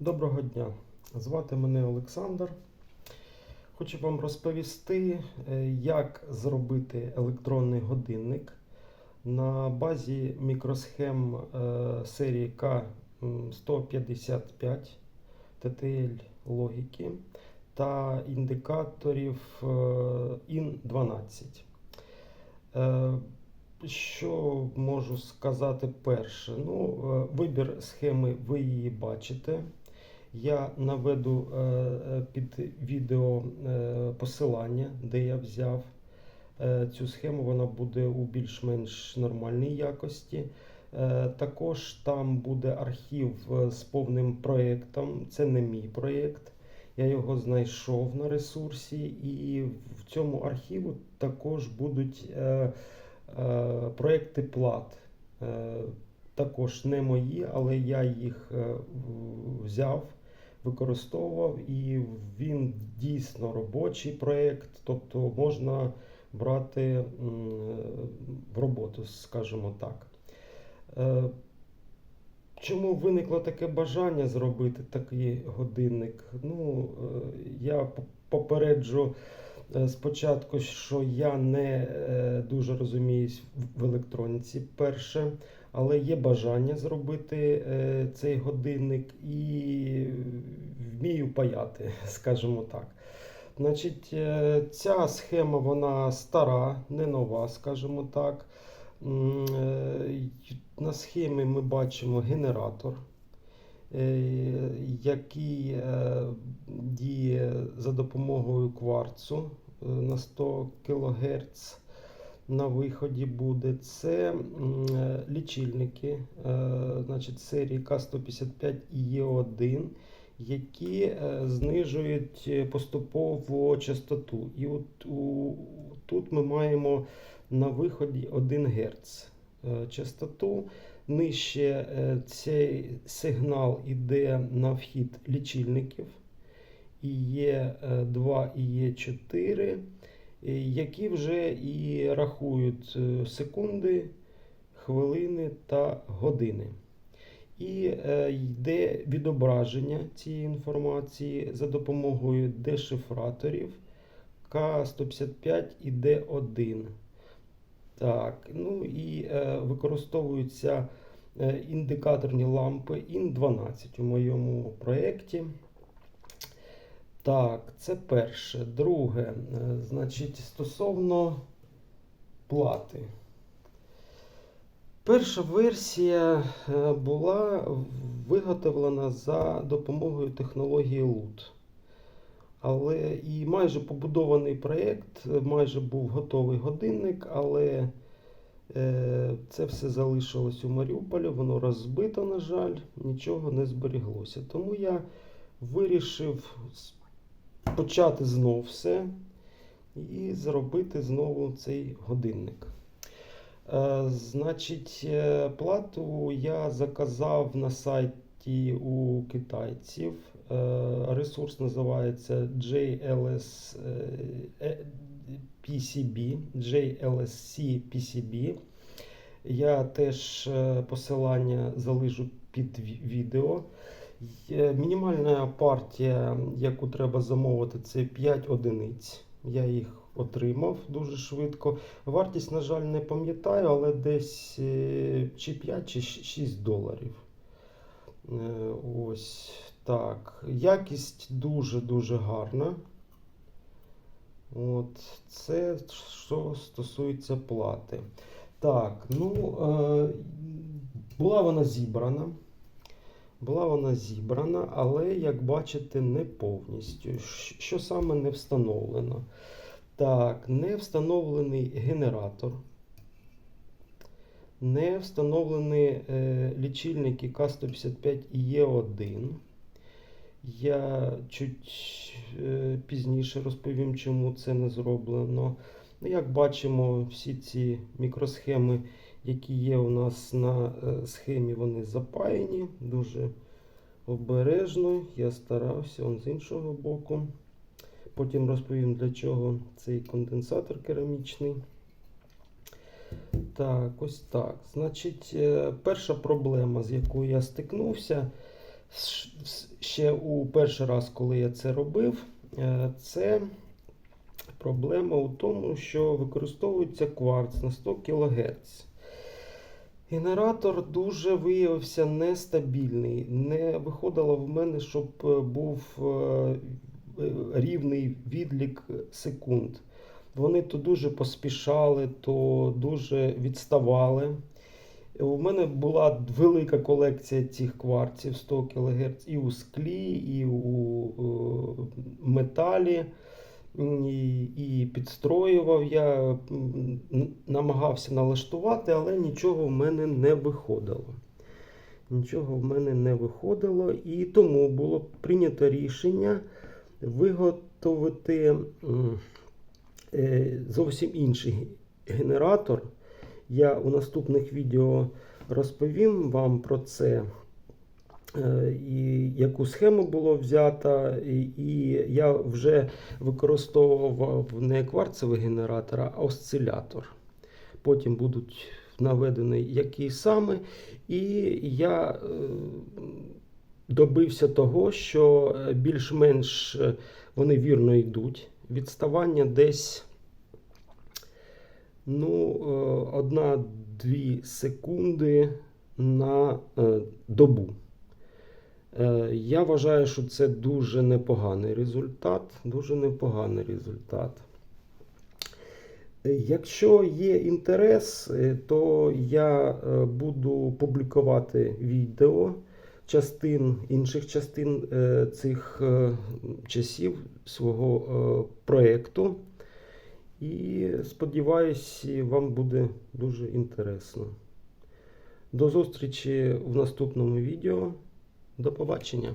Доброго дня. Звати мене Олександр. Хочу вам розповісти, е, як зробити електронний годинник на базі мікросхем е, серії К155 TTL логіки та індикаторів е, IN12. Е, Що можу сказати перше? Ну, вибір схеми ви її бачите. Я наведу е, е, під відео е, посилання, де я взяв цю схему. Вона буде у більш-менш нормальній якості. Також там буде архів з повним проєктом. Це не мій проєкт. Я його знайшов на ресурсі, і в цьому архіву також будуть проєкти плат. Також не мої, але я їх взяв, використовував, і він дійсно робочий проєкт, тобто можна брати в роботу, скажімо так. Е, Чому виникло таке бажання зробити такий годинник? Ну, е, я попереджу е, спочатку, що я не дуже розуміюсь в електроніці, перше, але є бажання зробити е, цей годинник і вмію паяти, скажімо так. Значить, е, ця схема вона стара, не нова, скажімо так. Е, На схемі ми бачимо генератор, який діє за допомогою кварцу на 100 кГц. На виході буде це е, лічильники, е, значить, серії К155 і Є1, які е, знижують поступово частоту. І от у, тут ми маємо на виході 1 Гц частоту. Нижче цей сигнал йде на вхід лічильників. І є 2 і є 4, які вже і рахують е, секунди, хвилини та години. І е, йде відображення цієї інформації за допомогою дешифраторів К155 і Д1. Так, ну і е, використовуються е, індикаторні лампи IN12 у моєму проєкті. Так, це перше. Друге, е, значить, стосовно плати. Перша версія е, була виготовлена за допомогою технології LUT. Але і майже побудований проєкт, майже був готовий годинник, але е, це все залишилось у Маріуполі, воно розбито, на жаль, нічого не зберіглося. Тому я вирішив почати знов все і зробити знову цей годинник. Е, Значить, е, плату я заказав на сайті у китайців. Е, Ресурс називається JLS PCB, JLSC PCB. Я теж посилання залишу під ві- відео. Мінімальна партія, яку треба замовити, це 5 одиниць. Я їх отримав дуже швидко. Вартість, на жаль, не пам'ятаю, але десь е, чи 5, чи 6 доларів. Е, Ось так. Якість дуже-дуже гарна. От, це що стосується плати. Так, ну, е, була вона зібрана. Була вона зібрана, але, як бачите, не повністю. Що саме не встановлено? Так, не встановлений генератор. Не встановлені е, лічильники К155 і Є1. Я чуть е, пізніше розповім, чому це не зроблено. Ну, як бачимо, всі ці мікросхеми, які є у нас на е, схемі, вони запаяні дуже обережно. Я старався он з іншого боку. Потім розповім, для чого цей конденсатор керамічний. Так, ось так. Значить, е, перша проблема, з якою я стикнувся, Ще у перший раз, коли я це робив, е, це проблема у тому, що використовується кварц на 100 кГц. Генератор дуже виявився нестабільний. Не виходило в мене, щоб е, був е, е, рівний відлік секунд. Вони то дуже поспішали, то дуже відставали. У мене була велика колекція цих кварців 100 кГц і у склі, і у металі. І, підстроював я, намагався налаштувати, але нічого в мене не виходило. Нічого в мене не виходило, і тому було прийнято рішення виготовити е, зовсім інший генератор. Я у наступних відео розповім вам про це. Е, І яку схему було взято, і, я вже використовував не кварцевий генератор, а осцилятор. Потім будуть наведені які саме. І я е, добився того, що е, більш-менш вони вірно йдуть. Відставання десь ну, е, одна-дві секунди на добу. Е, Я вважаю, що це дуже непоганий результат. Дуже непоганий результат. Якщо є інтерес, е, то я е, буду публікувати відео частин, інших частин цих часів свого проєкту. І сподіваюся, вам буде дуже інтересно. До зустрічі в наступному відео. До побачення.